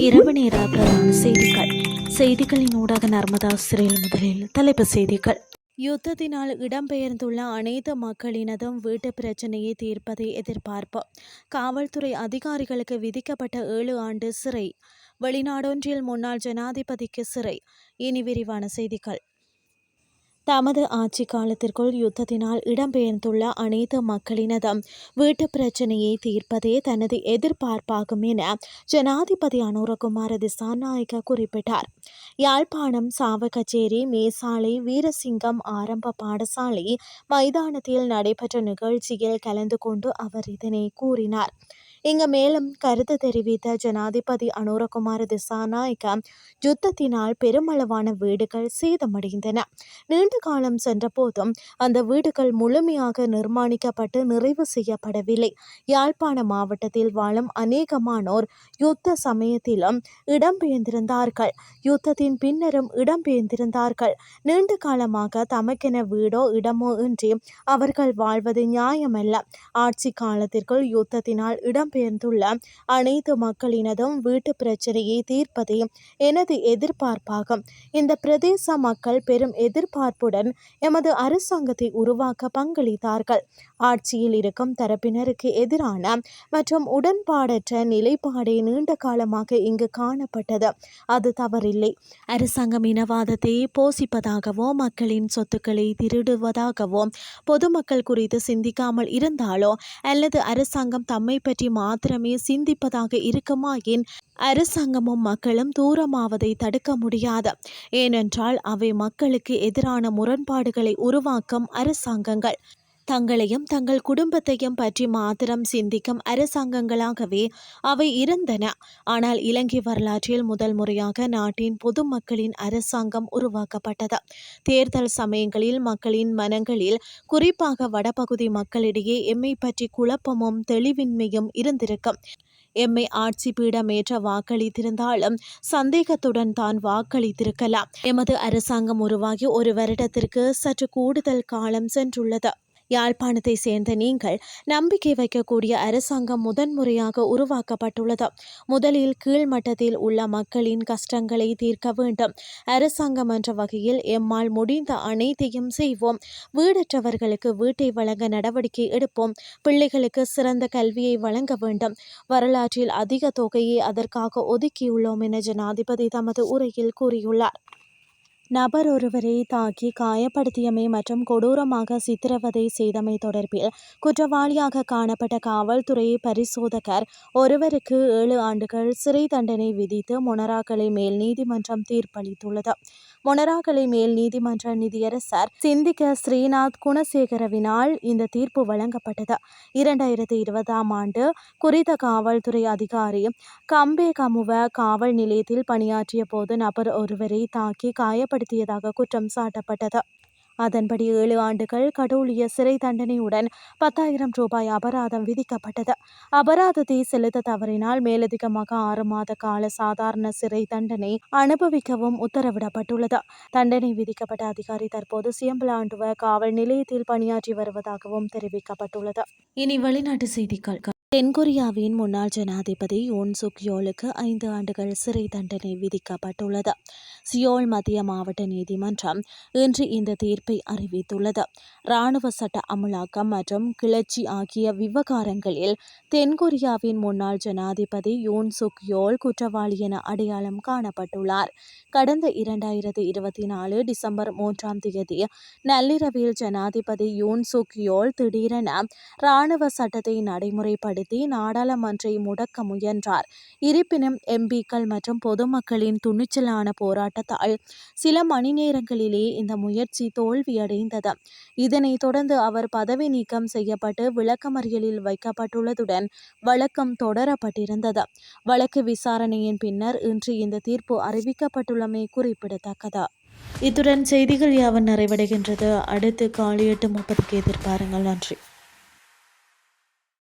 இரவு நேர பிரதான செய்திகள். செய்திகளின் ஊடாக நர்மதா சிறையில் முதலில் தலைப்பு செய்திகள். யுத்தத்தினால் இடம்பெயர்ந்துள்ள அனைத்து மக்களினதும் வீட்டு பிரச்சனையை தீர்ப்பதை எதிர்பார்ப்பு காவல்துறை அதிகாரிகளுக்கு விதிக்கப்பட்ட ஏழு ஆண்டு சிறை. வெளிநாடொன்றில் முன்னாள் ஜனாதிபதிக்கு சிறை. இனி விரிவான செய்திகள். தமது ஆட்சி காலத்திற்குள் யுத்தத்தினால் இடம்பெயர்ந்துள்ள அனைத்து மக்களினதும் வீட்டு பிரச்சனையை தீர்ப்பதே தனது எதிர்பார்ப்பாகும் என ஜனாதிபதி அனுரகுமார திசாநாயக்க குறிப்பிட்டார். யாழ்ப்பாணம் சாவகச்சேரி மேசாலை வீரசிங்கம் ஆரம்ப பாடசாலை மைதானத்தில் நடைபெற்ற நிகழ்ச்சியில் கலந்து கொண்டு அவர் இதனை கூறினார். இங்கு மேலும் கருத்து தெரிவித்த ஜனாதிபதி அனுரகுமார திசாநாயக்க யுத்தத்தினால் பெருமளவான வீடுகள் சேதமடைந்தன. நீண்ட காலம் சென்ற போதும் அந்த வீடுகள் முழுமையாக நிர்மாணிக்கப்பட்டு நிறைவு செய்யப்படவில்லை. யாழ்ப்பாண மாவட்டத்தில் வாழும் அநேகமானோர் யுத்த சமயத்திலும் இடம்பெயர்ந்திருந்தார்கள் யுத்தத்தின் பின்னரும் இடம்பெயர்ந்திருந்தார்கள் நீண்ட காலமாக தமக்கென வீடோ இடமோ இன்றி அவர்கள் வாழ்வது நியாயமல்ல. ஆட்சி காலத்திற்குள் யுத்தத்தினால் இடம்பெயர்ந்துள்ள அனைத்து மக்களினதும் வீட்டு பிரச்சனையை தீர்ப்பதே எனது எதிர்பார்ப்பாகும். இந்த பிரதேச மக்கள் பெரும் எதிர்பார்ப்புடன் எமது அரசாங்கத்தை உருவாக்க பங்களித்தார்கள். ஆட்சியில் இருக்கும் தரப்பினருக்கு எதிரான மற்றும் உடன்பாடற்ற நிலைப்பாடே நீண்ட காலமாக இங்கு காணப்பட்டது. அது தவறில்லை. அரசாங்கம் இனவாதத்தை போசிப்பதாகவோ மக்களின் சொத்துக்களை திருடுவதாகவோ பொதுமக்கள் குறித்து சிந்திக்காமல் இருந்தாலோ அல்லது அரசாங்கம் தம்மை பற்றி மாத்திரமே சிந்திப்பதாக இருக்குமாயின் அரசாங்கமும் மக்களும் தூரமாவதை தடுக்க முடியாது. ஏனென்றால் அவை மக்களுக்கு எதிரான முரண்பாடுகளை உருவாக்கும் அரசாங்கங்கள். தங்களையும் தங்கள் குடும்பத்தையும் பற்றி மாத்திரம் சிந்திக்கும் அரசாங்கங்களாகவே அவை இருந்தன. ஆனால் இலங்கை வரலாற்றில் முதல் முறையாக நாட்டின் பொதுமக்களின் அரசாங்கம் உருவாக்கப்பட்டது. தேர்தல் சமயங்களில் மக்களின் மனங்களில் குறிப்பாக வடபகுதி மக்களிடையே எம்மை பற்றி குழப்பமும் தெளிவின்மையும் இருந்திருக்கும். எம்ஏ ஆட்சி பீடமேற்ற வாக்களித்திருந்தாலும் சந்தேகத்துடன் தான் வாக்களித்திருக்கலாம். எமது அரசாங்கம் உருவாகி ஒரு வருடத்திற்கு சற்று கூடுதல் காலம் சென்றுள்ளது. யாழ்ப்பாணத்தை சேர்ந்த நீங்கள் நம்பிக்கை வைக்கக்கூடிய அரசாங்கம் முதன்முறையாக உருவாக்கப்பட்டுள்ளது. முதலில் கீழ்மட்டத்தில் உள்ள மக்களின் கஷ்டங்களை தீர்க்க வேண்டும். அரசாங்கம் என்ற வகையில் எம்மால் முடிந்த அனைத்தையும் செய்வோம். வீடற்றவர்களுக்கு வீட்டை வழங்க நடவடிக்கை எடுப்போம். பிள்ளைகளுக்கு சிறந்த கல்வியை வழங்க வேண்டும். வரலாற்றில் அதிக தொகையை அதற்காக ஒதுக்கியுள்ளோம் என ஜனாதிபதி தமது உரையில் கூறியுள்ளார். நபர் ஒருவரை தாக்கி காயப்படுத்தியமை மற்றும் கொடூரமாக சித்திரவதை செய்தமை தொடர்பில் குற்றவாளியாக காணப்பட்ட காவல்துறை பரிசோதகர் ஒருவருக்கு ஏழு ஆண்டுகள் சிறை தண்டனை விதித்து மொனராக்கலை மேல் நீதிமன்றம் தீர்ப்பளித்துள்ளது. மொனராக்கலை மேல் நீதிமன்ற நிதியரசர் சிந்திக்க ஸ்ரீநாத் குணசேகரவினால் இந்த தீர்ப்பு வழங்கப்பட்டது. இரண்டாயிரத்தி இருபதாம் ஆண்டு குறித்த காவல்துறை அதிகாரி கம்பே கமுவ காவல் நிலையத்தில் பணியாற்றிய போது நபர் ஒருவரை தாக்கி காயப்படுத்த பயன்படுத்தியதாக குற்றம் சாட்டப்பட்டது. அதன்படி ஏழு ஆண்டுகள் கடவுளிய சிறை தண்டனையுடன் பத்தாயிரம் ரூபாய் அபராதம் விதிக்கப்பட்டது. அபராதத்தை செலுத்த தவறினால் மேலதிகமாக ஆறு மாத கால சாதாரண சிறை தண்டனை அனுபவிக்கவும் உத்தரவிடப்பட்டுள்ளது. தண்டனை விதிக்கப்பட்ட அதிகாரி தற்போது சியம்பலாண்டுவ காவல் நிலையத்தில் பணியாற்றி வருவதாகவும் தெரிவிக்கப்பட்டுள்ளது. இனி வெளிநாட்டு செய்திகள். தென்கொரியாவின் முன்னாள் ஜனாதிபதி யோன் சுக் யோலுக்கு ஐந்து ஆண்டுகள் சிறை தண்டனை விதிக்கப்பட்டுள்ளது. சியோல் மத்திய மாவட்ட நீதிமன்றம் இன்று இந்த தீர்ப்பை அறிவித்துள்ளது. இராணுவ சட்ட அமலாக்கம் மற்றும் கிளர்ச்சி ஆகிய விவகாரங்களில் தென்கொரியாவின் முன்னாள் ஜனாதிபதி யோன் சுக் யோல் குற்றவாளி என அடையாளம் காணப்பட்டுள்ளார். கடந்த இரண்டாயிரத்தி இருபத்தி நாலு டிசம்பர் மூன்றாம் தேதி நள்ளிரவில் ஜனாதிபதி யோன் சுக் யோல் திடீரென இராணுவ சட்டத்தை நடைமுறைப்படுத்த பயன்படுத்தி நாடாளுமன்றை முடக்க முயன்றார். இருப்பினும் எம்பிக்கள் மற்றும் பொதுமக்களின் துணிச்சலான போராட்டத்தால் சில மணி நேரங்களிலே இந்த முயற்சி தோல்வியடைந்தது. இதனைத் தொடர்ந்து அவர் பதவி நீக்கம் செய்யப்பட்டு விளக்கமறியலில் வைக்கப்பட்டுள்ளதுடன் வழக்கம் தொடரப்பட்டிருந்தது. வழக்கு விசாரணையின் பின்னர் இன்று இந்த தீர்ப்பு அறிவிக்கப்பட்டுள்ளமை குறிப்பிடத்தக்கது. இத்துடன் செய்திகள் யாவும் நிறைவடைகின்றது. அடுத்து காலை எட்டு முப்பதுக்கு எதிர்பாருங்கள். நன்றி.